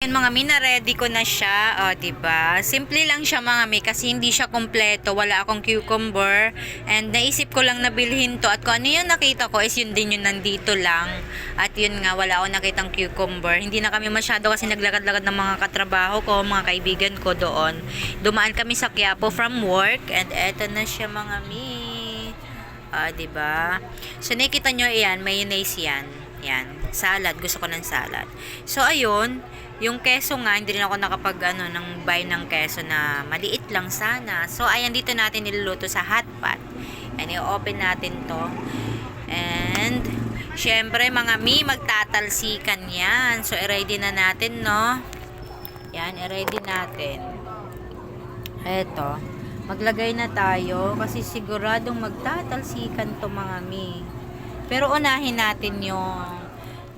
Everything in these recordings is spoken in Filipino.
Yan mga mi, na-ready ko na siya. O, ba diba? Simple lang siya mga mi kasi hindi siya kompleto. Wala akong cucumber. And naisip ko lang na bilhin to. At kung ano yung nakita ko is yun din yung nandito lang. At yun nga, wala akong nakitang cucumber. Hindi na kami masyado kasi naglakad-lakad ng mga katrabaho ko, mga kaibigan ko doon. Dumaan kami sa Quiapo from work. And eto na siya mga mi. Ah, 'di ba? So nakita nyo iyan, mayonnaise 'yan. Yan, salad, gusto ko ng salad. So ayun, yung keso nga hindi rin ako nakapag ano ng buy ng keso na maliit lang sana. So ayan dito natin niluluto sa hot pot. And i-open natin 'to. And syempre mga mi magtatalsikan 'yan. So i-ready na natin, no? Yan, i-ready natin. Eto maglagay na tayo kasi siguradong magtatalsikan to mga mi. Pero unahin natin yung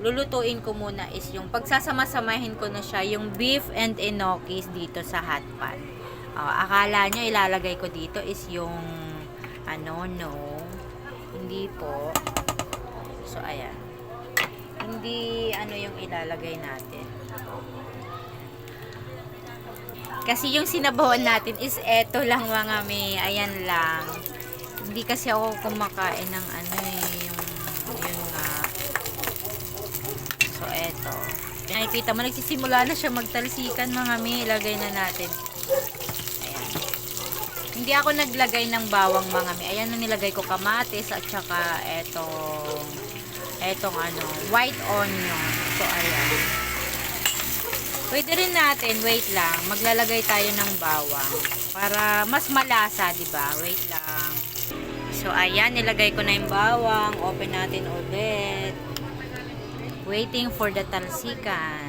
lulutuin ko muna is yung pagsasama-samahin ko na siya yung beef and enoki's dito sa hot pot. Ah, akala nyo ilalagay ko dito is yung ano, no. Hindi po. So, ayan. Hindi ano yung ilalagay natin. Kasi yung sinabawan natin is eto lang mga may, ayan lang. Hindi kasi ako kumakain ng ano eh, yung, yun nga. So, eto. Nakikita mo, nagsisimula na siya magtalsikan mga may, ilagay na natin. Ayan. Hindi ako naglagay ng bawang mga may. Ayan na nilagay ko kamatis at saka etong, etong ano, white onion. So, ayan. Pwede rin natin, wait lang, maglalagay tayo ng bawang para mas malasa, 'di ba? Wait lang. So ayan, nilagay ko na yung bawang. Open natin ulit. Waiting for the talsikan.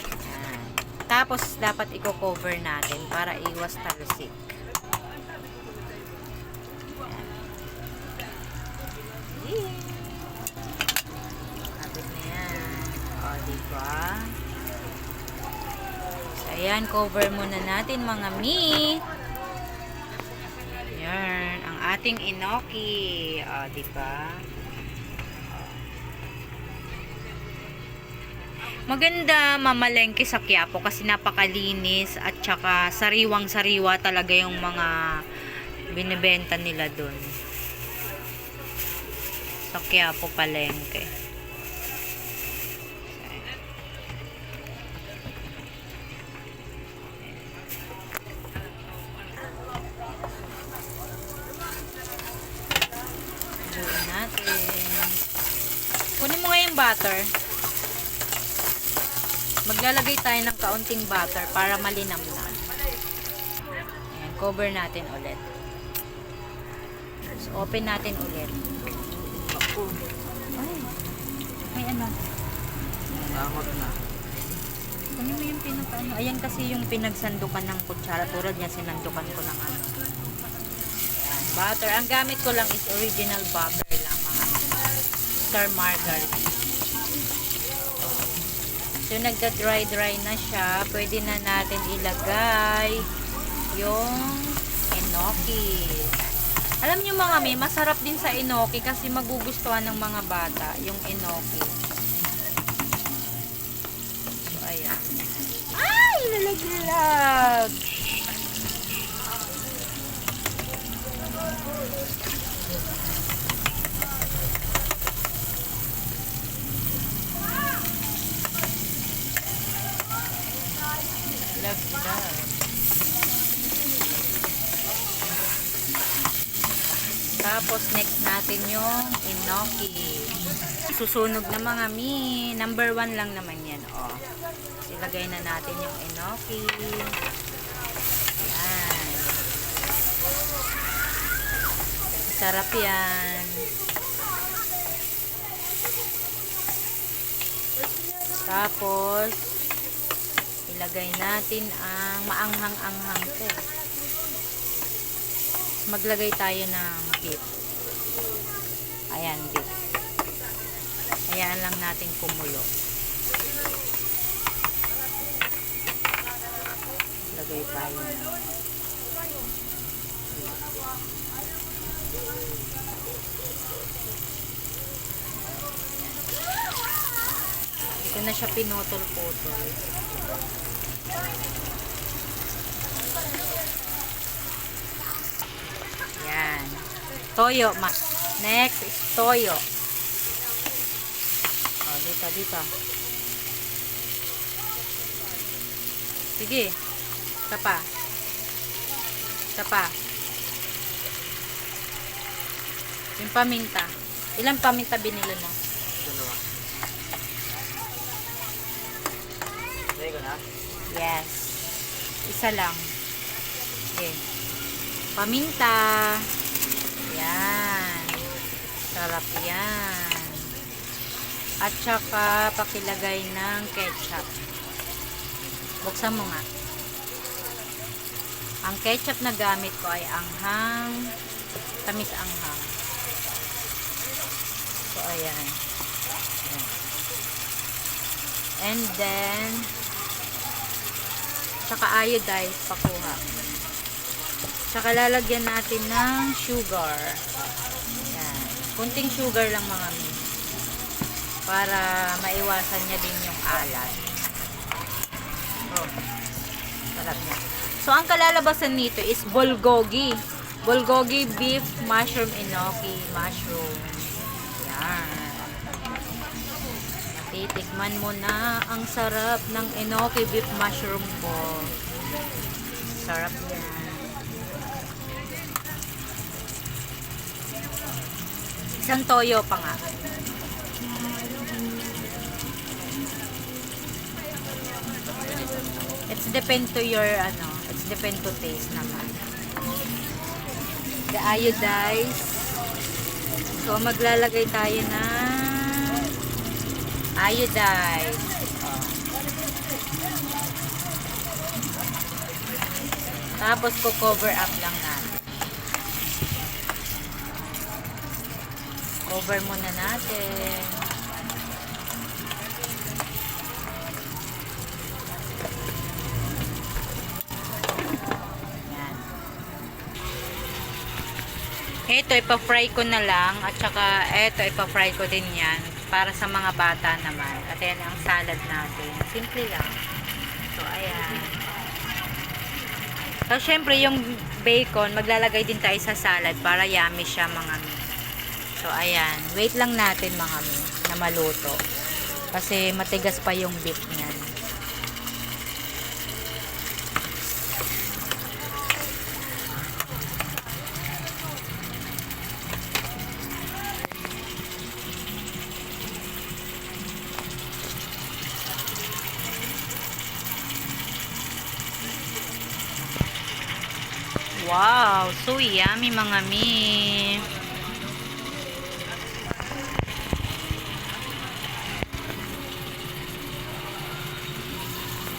Ayan. Tapos dapat i-cover natin para iwas talsik. Ayan. Kapit na yan. O, diba? So, ayan, cover muna natin mga mi. Yan, ang ating inoki. O, diba? Maganda mamalengke sa Quiapo kasi napakalinis at saka sariwang-sariwa talaga yung mga binibenta nila doon. Sa Quiapo palengke. Kunin mo nga butter. Maglalagay tayo ng kaunting butter para malinam na. Ayan, cover natin ulit. So, open natin ulit. Ay, may ano. Nakakot na. Kunin mo yung pinaka ano. Ayan kasi yung pinagsandukan ng kutsara. Tulad niya, sinandukan ko ng ano. Ayan, butter. Ang gamit ko lang is original butter lang mga star margarine. So, nagda-dry-dry na siya. Pwede na natin ilagay yung enoki. Alam niyo mga may, masarap din sa enoki kasi magugustuhan ng mga bata yung enoki. So, ayan. Ay! Lalaglag! Love, Tapos, next natin yung enoki. Susunog na mga mi. Number one lang naman yan, oh. Ilagay na natin yung enoki. Yan. Sarap yan. Tapos, ilagay natin ang maanghang-anghang ko. Maglagay tayo ng beef. Ayan, beef. Ayan lang natin kumulo. Lagay tayo ng Ito na siya pinutol-putol. Yan. Toyo, ma. Next is toyo. Oh, dito, dito. Sige. Isa pa. Isa pa. Yung paminta. Ilang paminta binili mo? Dalawa. Ko na. Yes. Isa lang. Okay. Paminta. Yan. Sarap yan. At saka pakilagay ng ketchup. Buksan mo nga. Ang ketchup na gamit ko ay anghang. Tamis anghang. So, ayan. And then, Tsaka iodized pakuha. Tsaka lalagyan natin ng sugar. Yan. Kunting sugar lang mga mi. Para maiwasan niya din yung alat. Oh. Sarap niya. So, ang kalalabasan nito is bulgogi. Bulgogi beef mushroom enoki mushroom. Yan. Titikman mo na ang sarap ng enoki beef mushroom ko. Sarap yan. Isang toyo pa nga. It's depend to your ano, it's depend to taste naman. The iodized. So maglalagay tayo ng iodine. Oh. Tapos ko-cover up lang natin. Cover muna natin. Yan. Ito, ipa-fry ko na lang. At saka, ito, ipa-fry ko din yan. Para sa mga bata naman. At yan ang salad natin. Simple lang. So, ayan. So, syempre, yung bacon, maglalagay din tayo sa salad para yummy siya, mga. So, ayan. Wait lang natin, mga mi, na maluto. Kasi matigas pa yung beef niyan. Wow, so yummy mga mi.